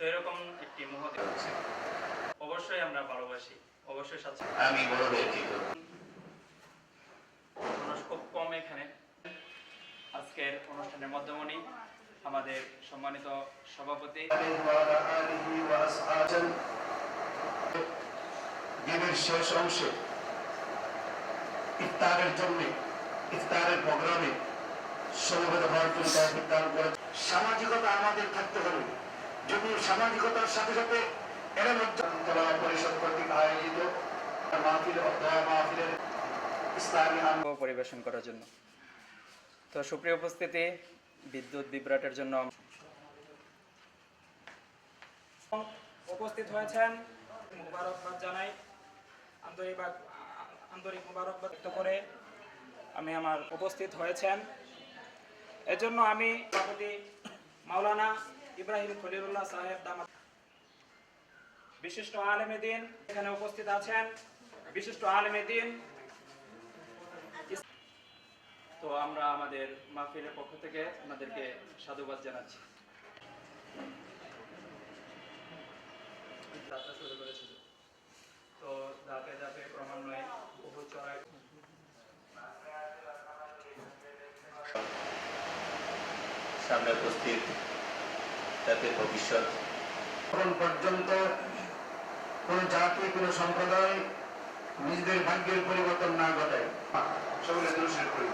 তো এরকম একটি মুহূর্ত হচ্ছে অবশ্যই আমরা ভালোবাসি অবশ্যই সাথে আমি বড় ব্যক্তিত্ব মানুষ খুব কম এখানে। আজকের অনুষ্ঠানের মাধ্যমে আমাদের সম্মানিত সভাপতি। দিনের শেষ অংশে ইফতারের জন্য ইফতারের প্রোগ্রামে সমবেত হওয়ার জন্য সামাজিকতা আমাদের থাকতে সামাজিকতার সাথে সাথে পরিষদ কর্তৃক আয়োজিত মাহফিল দোয়া মাহফিলের ইসলামী পরিবেশন করার জন্য। তো সুপ্রিয় উপস্থিতি, বিদ্যুৎ বিভ্রাটের জন্য উপস্থিত হয়েছেন। মুবারকবাদ জানাই। আন্তরিক আন্তরিক মুবারকবাদ ব্যক্ত করে আমি আমার উপস্থিত হয়েছেন। এজন্য আমি সভাপতি মাওলানা ইব্রাহিম খলিলুল্লাহ সাহেব দামাত বিশিষ্ট আলেমে দিন এখানে উপস্থিত আছেন। বিশিষ্ট আলেমে দিন তো আমরা আমাদের মাহফিলের পক্ষ থেকে আপনাদেরকে সাধুবাদ জানাচ্ছি। সামনে উপস্থিত তাতে ভবিষ্যৎ। এখন পর্যন্ত কোন জাতি কোন সম্প্রদায় নিজেদের ভাগ্যের পরিবর্তন না ঘটায়। সকলে দোষের করি